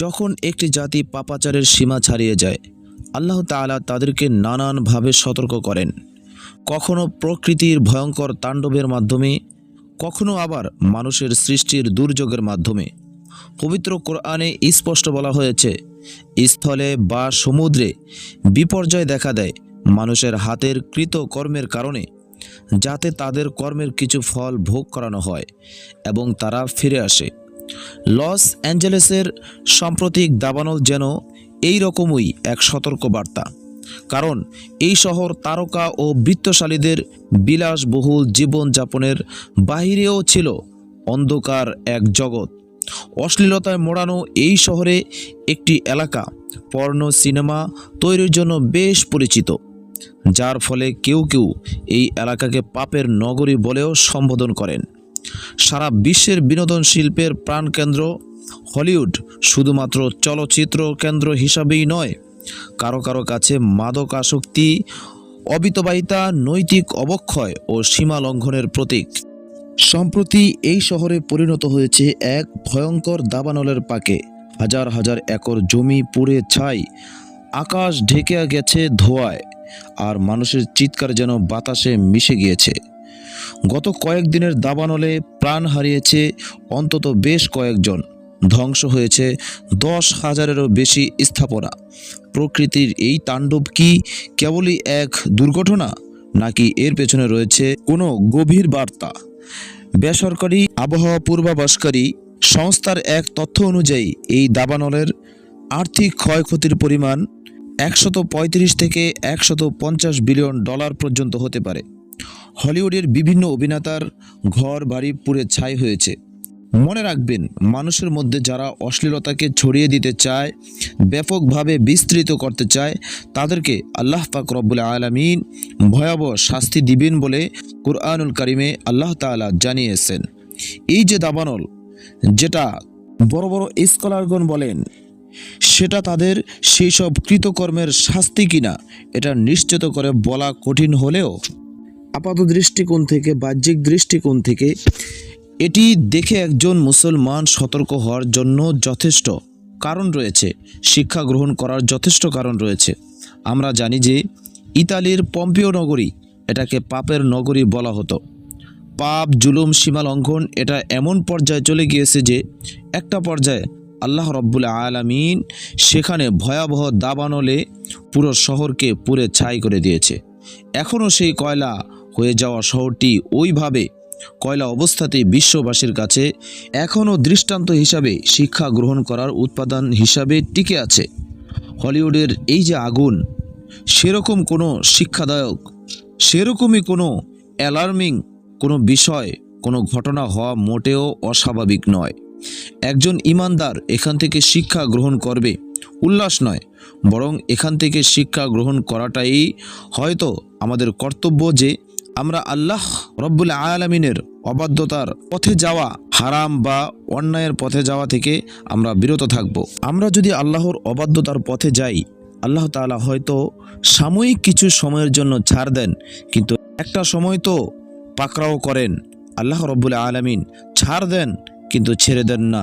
যখন একটি জাতি পাপাচারের সীমা ছাড়িয়ে যায়, আল্লাহ তাআলা তাদেরকে নানানভাবে সতর্ক করেন। কখনো প্রকৃতির ভয়ঙ্কর তাণ্ডবের মাধ্যমে, কখনো আবার মানুষের সৃষ্টির দুর্যোগের মাধ্যমে। পবিত্র কোরআনে স্পষ্ট বলা হয়েছে, স্থলে বা সমুদ্রে বিপর্যয় দেখা দেয় মানুষের হাতের কৃত কর্মের কারণে, যাতে তাদের কর্মের কিছু ফল ভোগ করানো হয় এবং তারা ফিরে আসে। লস অ্যাঞ্জেলেসের সাম্প্রতিক দাবানল যেন এই রকমই এক সতর্ক বার্তা কারণ এই শহর তারকা ও বৃত্তশালীদের বিলাসবহুল জীবনযাপনের বাহিরেও ছিল অন্ধকার এক জগৎ। অশ্লীলতায় মোড়ানো এই শহরে একটি এলাকা, পর্ণ সিনেমা তৈরির জন্য বেশ পরিচিত। যার ফলে কেউ কেউ এই এলাকাকে পাপের নগরী বলেও সম্বোধন করেন। সারা বিশ্বের বিনোদন শিল্পের প্রাণকেন্দ্র হলিউড শুধুমাত্র চলচ্চিত্র কেন্দ্র হিসাবেই নয়। কারও কারও কাছে মাদক আসক্তি অবিতবাহিতা, নৈতিক অবক্ষয় ও সীমা লঙ্ঘনের প্রতীক। সম্প্রতি এই শহরে পরিণত হয়েছে এক ভয়ঙ্কর দাবানলের পাকে। হাজার হাজার একর জমি পুড়ে ছাই। আকাশ ঢেকে গেছে ধোঁয়ায়। আর মানুষের চিৎকার যেন বাতাসে মিশে গিয়েছে। গত কয়েকদিনের দাবানলে প্রাণ হারিয়েছে অন্তত বেশ কয়েকজন। ধ্বংস হয়েছে দশ হাজারেরও বেশি স্থাপনা। প্রকৃতির এই তাণ্ডব কি কেবলই এক দুর্ঘটনা, নাকি এর পেছনে রয়েছে কোনো গভীর বার্তা? বেসরকারি আবহাওয়া পূর্বাভাসকারী সংস্থার এক তথ্য অনুযায়ী, এই দাবানলের আর্থিক ক্ষয়ক্ষতির পরিমাণ একশত থেকে একশত বিলিয়ন ডলার পর্যন্ত হতে পারে। হলিউডের বিভিন্ন অভিনেতার ঘর, বাড়ি পুড়ে ছাই হয়েছে। মনে রাখবেন, মানুষের মধ্যে যারা অশ্লীলতাকে ছড়িয়ে দিতে চায়, ব্যাপকভাবে বিস্তৃত করতে চায়, তাদেরকে আল্লাহ পাক রব্বুল আলমিন ভয়াবহ শাস্তি দিবেন বলে কুরআনুল কারিমে আল্লাহ তাআলা জানিয়েছেন। এই যে দাবানল, যেটা বড় বড় স্কলারগণ বলেন, সেটা তাদের সেই সব কৃতকর্মের শাস্তি কিনা, এটা নিশ্চিত করে বলা কঠিন হলেও আপাত দৃষ্টিকোণ থেকে, বাহ্যিক দৃষ্টিকোণ থেকে এটি দেখে একজন মুসলমান সতর্ক হওয়ার জন্য যথেষ্ট কারণ রয়েছে, শিক্ষা গ্রহণ করার যথেষ্ট কারণ রয়েছে। আমরা জানি যে ইতালির পম্পিও নগরী, এটাকে পাপের নগরী বলা হতো। পাপ, জুলুম, সীমা লঙ্ঘন, এটা এমন পর্যায়ে চলে গিয়েছে যে একটা পর্যায়ে আল্লাহ রব্বুল আলামিন সেখানে ভয়াবহ দাবানলে পুরো শহরকে পুরে ছাই করে দিয়েছে। এখনও সেই কয়লা হয়ে যাওয়া শহরটি ওইভাবে কয়লা অবস্থাতেই বিশ্ববাসীর কাছে এখনও দৃষ্টান্ত হিসাবে শিক্ষা গ্রহণ করার উৎপাদন হিসাবে টিকে আছে। হলিউডের এই যে আগুন, সেরকম কোনো শিক্ষাদায়ক, সেরকমই কোনো অ্যালার্মিং কোনো বিষয়, কোনো ঘটনা হওয়া মোটেও অস্বাভাবিক নয়। একজন ইমানদার এখান থেকে শিক্ষা গ্রহণ করবে, উল্লাস নয়। বরং এখান থেকে শিক্ষা গ্রহণ করাটাই হয়তো আমাদের কর্তব্য যে আমরা আল্লাহ রব্বুল আয়ালামিনের অবাধ্যতার পথে যাওয়া, হারাম বা অন্যায়ের পথে যাওয়া থেকে আমরা বিরত থাকব। আমরা যদি আল্লাহর অবাধ্যতার পথে যাই, আল্লাহ তাআলা হয়তো সাময়িক কিছু সময়ের জন্য ছাড় দেন, কিন্তু একটা সময় তো পাকড়াও করেন। আল্লাহ রব্বুল আলামিন ছাড় দেন, কিন্তু ছেড়ে দেন না।